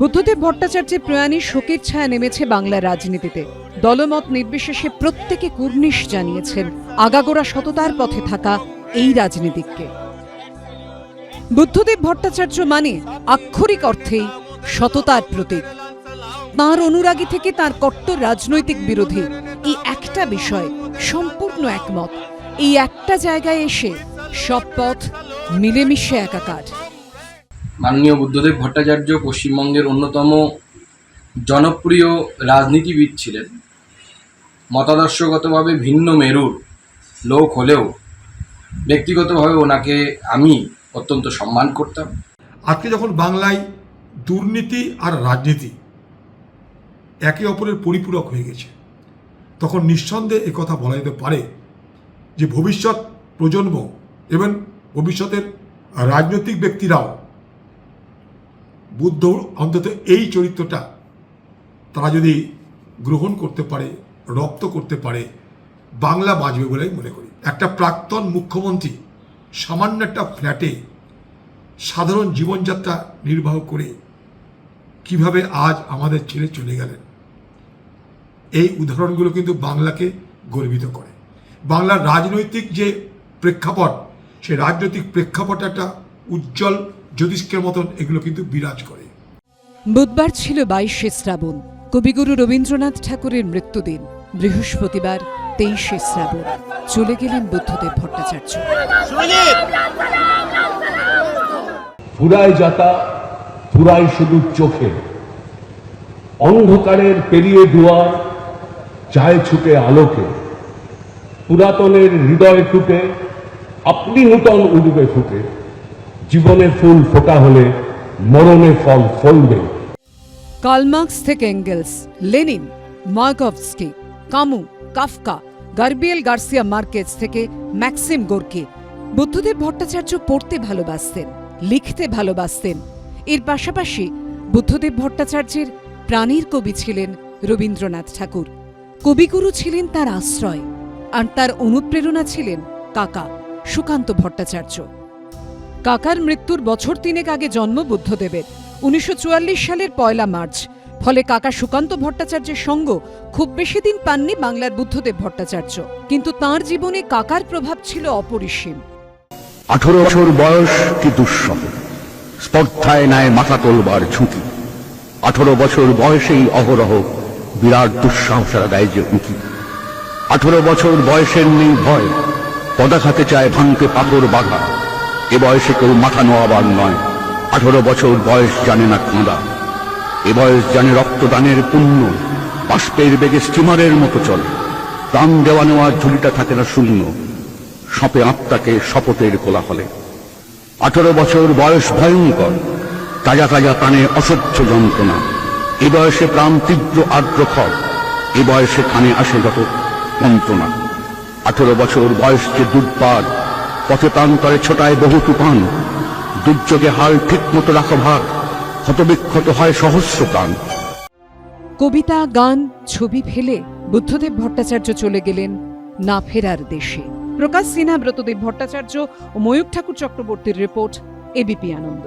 বুদ্ধদেব ভট্টাচার্যের প্রয়াণী শোকের ছায়া নেমেছে বাংলা রাজনীতিতে। দলমত নির্বিশেষে প্রত্যেকে কুর্নিশ জানিয়েছেন আগাগোড়া সততার পথে থাকা এই রাজনীতিককে। বুদ্ধদেব ভট্টাচার্য মানে আক্ষরিক অর্থেই সততার প্রতীক। তাঁর অনুরাগী থেকে তার কট্টর রাজনৈতিক বিরোধী এই একটা বিষয় সম্পূর্ণ একমত। এই একটা জায়গায় এসে সব পথ মিলেমিশে একাকার। মাননীয় বুদ্ধদেব ভট্টাচার্য পশ্চিমবঙ্গের অন্যতম জনপ্রিয় রাজনীতিবিদ ছিলেন। মতাদর্শগতভাবে ভিন্ন মেরুর লোক হলেও ব্যক্তিগতভাবে ওনাকে আমি অত্যন্ত সম্মান করতাম। আজকে যখন বাংলায় দুর্নীতি আর রাজনীতি একে অপরের পরিপূরক হয়ে গেছে, তখন নিঃসন্দেহে কথা বলা যেতে পারে যে ভবিষ্যৎ প্রজন্ম এবং ভবিষ্যতের রাজনৈতিক ব্যক্তিরাও বুদ্ধ অন্তত এই চরিত্রটা তারা যদি গ্রহণ করতে পারে, রপ্ত করতে পারে, বাংলা বাঁচবে বলে মনে করি। একটা প্রাক্তন মুখ্যমন্ত্রী সামান্য একটা ফ্ল্যাটে সাধারণ জীবনযাত্রা নির্বাহ করে কীভাবে আজ আমাদের ছেড়ে চলে গেলেন? এই উদাহরণগুলো কিন্তু বাংলাকে গর্বিত করে। বাংলার রাজনৈতিক যে প্রেক্ষাপট, সেই রাজনৈতিক প্রেক্ষাপট একটা উজ্জ্বল জ্যোতিষ্কের মতন এগুলো কিন্তু বিরাজ করে। বুধবার ছিল বাইশে শ্রাবণ কবিগুরু রবীন্দ্রনাথ ঠাকুরের মৃত্যুদিন বৃহস্পতিবার তেইশে শ্রাবণ। চলে গেলেন বুদ্ধদেব ভট্টাচার্য। ফুরায় যাতা ফুরায় শুধু চোখে। অন্ধকারের পেরিয়ে দুয়ার চায় ছুটে আলোকে। পুরাতনের হৃদয় ফুটে আপনি নূতন উড়বে ফুটে। জীবনের ফুল ফোটা হলে মরণে ফল ফলবে। কালমার্কস থেকে Engels, Lenin, মার্কভস্কি, Camus, Kafka, Gabriel Garcia Marquez থেকে ম্যাক্সিম গোর্কি। বুদ্ধদেব ভট্টাচার্য পড়তে ভালোবাসতেন, লিখতে ভালোবাসতেন। এর পাশাপাশি বুদ্ধদেব ভট্টাচার্যের প্রাণীর কবি ছিলেন রবীন্দ্রনাথ ঠাকুর। কবিগুরু ছিলেন তার আশ্রয়, আর তার অনুপ্রেরণা ছিলেন কাকা সুকান্ত ভট্টাচার্য। কাকার মৃত্যুর বছর তিনেক আগে জন্ম বুদ্ধদেবের। উনিশশো চুয়াল্লিশ সালের পয়লা মার্চ। ফলে কাকা সুকান্ত ভট্টাচার্যের সঙ্গ খুব বেশি দিন পাননি বাংলার বুদ্ধদেব ভট্টাচার্য। কিন্তু তার জীবনে কাকার প্রভাব ছিল অপরিসীম। আঠারো বছর বয়স কি দুঃসহ। স্পর্ধায় নেয় মাথা তোলবার ঝুঁকি। আঠারো বছর বয়সেই অহরহ বিরাট দুঃসাহসারা দেয় যে উঁকি। আঠারো বছর বয়সের নেই ভয়। পদাঘাতে চায় ভাঙতে পাথর বাঘা এ বয়সে কেউ মাথা নোয়াবার নয়। আঠারো বছর বয়স জানে না কাঁদা। এ বয়স জানে রক্তদানের পুণ্য। বাষ্পের বেগে স্টিমারের মতো চলে। প্রাণ দেওয়া নেওয়ার ঝুলিটা থাকে না শূন্য। সপে আত্মাকে শপথের কোলাহলে। আঠারো বছর বয়স ভয়ঙ্কর। তাজা তাজা প্রাণে অসহ্য যন্ত্রণা। এ বয়সে প্রাণ তীব্র আর্দ্র খর এ বয়সে কানে আসে যত যন্ত্রণা। আঠারো বছর বয়স যে দুর্বার পথে প্রান্তরে ছোটায় বহু তুফান। দুর্যোগে হাল ঠিক মতো রাখা ভার ক্ষতবিক্ষত হয় সহস্র প্রাণ। কবিতা, গান, ছবি ফেলে বুদ্ধদেব ভট্টাচার্য চলে গেলেন না ফেরার দেশে। প্রকাশ সিনহা, ব্রতদেব ভট্টাচার্য ও ময়ূর ঠাকুর চক্রবর্তীর রিপোর্ট এবিপি আনন্দ।